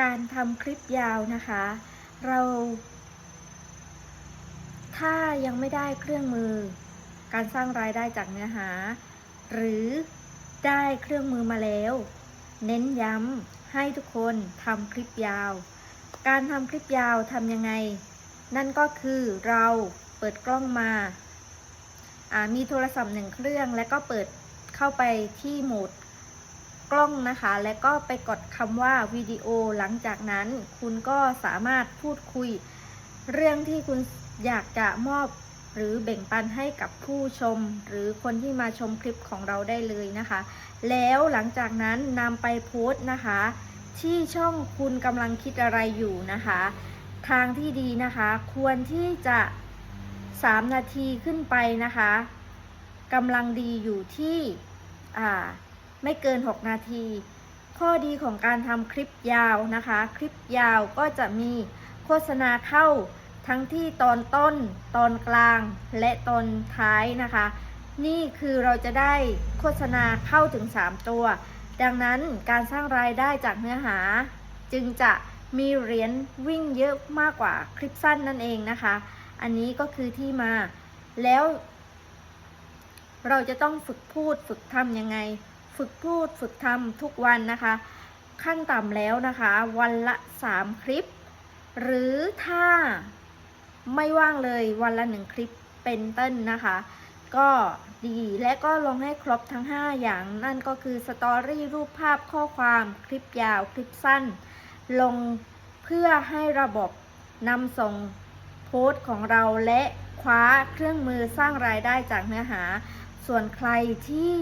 การทำคลิปยาวนะคะ เรา ถ้ายังไม่ได้เครื่องมือ การสร้างรายได้จากเนื้อหา หรือได้เครื่องมือมาแล้ว เน้นย้ำให้ทุกคนทำคลิปยาว การทำคลิปยาวทำยังไง นั่นก็คือเราเปิดกล้องมาามีโทรศัพท์หนึ่งเครื่อง แล้วก็เปิดเข้าไปที่โหมด กล้องนะคะ แล้วก็ไปกดคำว่าวิดีโอหลังจากนั้น คุณก็สามารถพูดคุย เรื่องที่คุณอยากจะมอบหรือแบ่งปันให้กับผู้ชม หรือคนที่มาชมคลิปของเราได้เลยนะคะ แล้วหลังจากนั้นนำไปโพสต์นะคะ ที่ช่องคุณกำลังคิดอะไรอยู่นะคะ ทางที่ดีนะคะ ควรที่จะ 3 นาทีขึ้นไปนะคะกำลังดีอยู่ที่อ่า ไม่เกิน 6 นาที ข้อดีของการทำคลิปยาวนะคะ คลิปยาวก็จะมีโฆษณาเข้าทั้งที่ตอนต้น ตอนกลาง และตอนท้ายนะคะ นี่คือเราจะได้โฆษณาเข้าถึง 3 ตัว ดังนั้นการสร้างรายได้จากเนื้อหา จึงจะมีเหรียญวิ่งเยอะมากกว่าคลิปสั้นนั่นเองนะคะ อันนี้ก็คือที่มาแล้ว เราจะต้องฝึกพูดฝึกทำยังไง ฝึกพูดฝึกทำทุกวันนะคะ ขั้นต่ำแล้วนะคะ วันละ 3 คลิป หรือถ้าไม่ว่างเลยวันละหนึ่งคลิปเป็นต้นนะคะ ก็ดีและก็ลงให้ครบทั้ง 5 อย่างนั่นก็คือสตอรี่รูปภาพข้อความคลิปยาวคลิปสั้น ลงเพื่อให้ระบบนำส่งโพสต์ของเราและคว้าเครื่องมือสร้างรายได้จากเนื้อหา ส่วนใครที่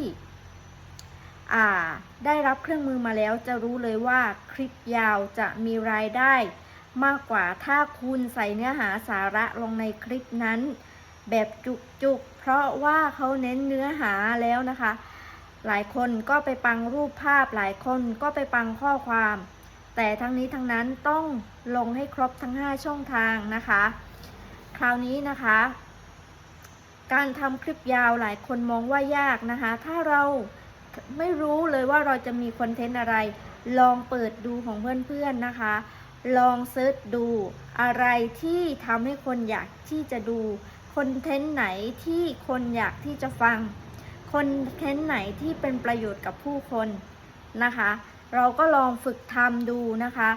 ได้รับเครื่องมือมาแล้วจะรู้เลยว่าคลิปยาวจะมีรายได้ มากกว่าถ้าคุณใส่เนื้อหาสาระลงในคลิปนั้น แบบจุกๆ เพราะว่าเขาเน้นเนื้อหาแล้วนะคะ หลายคนก็ไปปังรูปภาพหลายคนก็ไปปังข้อความ แต่ทั้งนี้ทั้งนั้นต้องลงให้ครบทั้ง 5 ช่องทางนะคะ คราวนี้นะคะการทำคลิปยาวหลายคนมองว่ายากนะคะ ถ้าเรา ไม่รู้เลยว่าเราจะมีคอนเทนต์อะไร ลองเปิดดูของเพื่อนๆนะคะ ลองเซิร์ชดูอะไรที่ทำให้คนอยากที่จะดูคอนเทนต์ไหนที่คนอยากที่จะฟังคอนเทนต์ไหนที่เป็นประโยชน์กับผู้คนนะคะ เราก็ลองฝึกทำดูนะคะ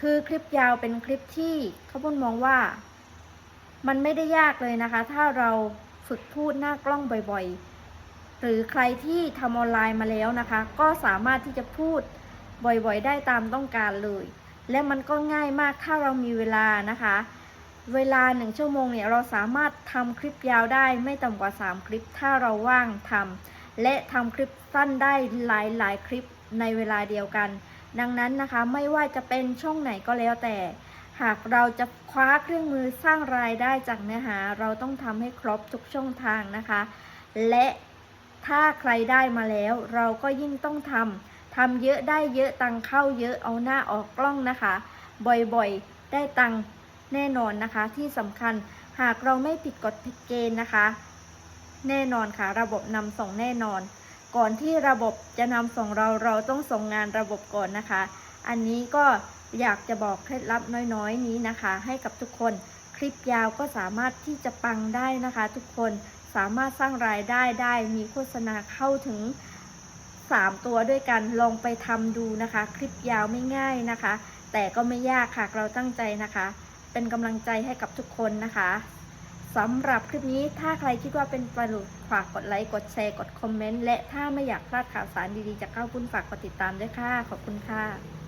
คือคลิปยาวเป็นคลิปที่เขาพูดมองว่า มันไม่ได้ยากเลยนะคะ ถ้าเราฝึกพูดหน้ากล้องบ่อยๆ หรือใครที่ทำออนไลน์มาแล้วนะคะ ก็สามารถที่จะพูดบ่อยๆ ได้ตามต้องการเลย และมันก็ง่ายมากถ้าเรามีเวลานะคะ เวลาหนึ่งชั่วโมงเนี่ยเราสามารถทำคลิปยาวได้ไม่ต่ำกว่า 3 คลิป ถ้าเราว่างทำและทำคลิปสั้นได้หลายๆ คลิปในเวลาเดียวกัน ดังนั้นนะคะไม่ว่าจะเป็นช่องไหนก็แล้วแต่ หากเราจะคว้าเครื่องมือสร้างรายได้จากเนื้อหา เราต้องทำให้ครบทุกช่องทางนะคะ และ ถ้าใครได้มาแล้วเราก็ยิ่งต้องทำทำเยอะได้เยอะตังเข้าเยอะเอาหน้าออกกล้องนะคะ บ่อยๆ ได้ตังแน่นอนนะคะ ที่สำคัญหากเราไม่ผิดกฎผิดเกณฑ์นะคะ แน่นอนค่ะ ระบบนำส่งแน่นอน ก่อนที่ระบบจะนำส่งเราเราต้องส่งงานระบบก่อนนะคะ อันนี้ก็อยากจะบอกเคล็ดลับน้อยๆ นี้นะคะ ให้กับทุกคนคลิปยาวก็สามารถที่จะปังได้นะคะ ทุกคน สามารถสร้างรายได้ได้มีโฆษณาเข้าถึง 3 ตัวด้วยกันลองไปทำดูนะคะ คลิปยาวไม่ง่ายนะคะ แต่ก็ไม่ยากค่ะเราตั้งใจนะคะ เป็นกำลังใจให้กับทุกคนนะคะสำหรับคลิปนี้ถ้าใครคิดว่าเป็นประโยชน์ฝากกดไลค์กดแชร์กดคอมเมนต์และถ้าไม่อยากพลาดข่าวสารดีๆจากเก้าปุ้นฝากกดติดตามด้วยค่ะ ขอบคุณค่ะ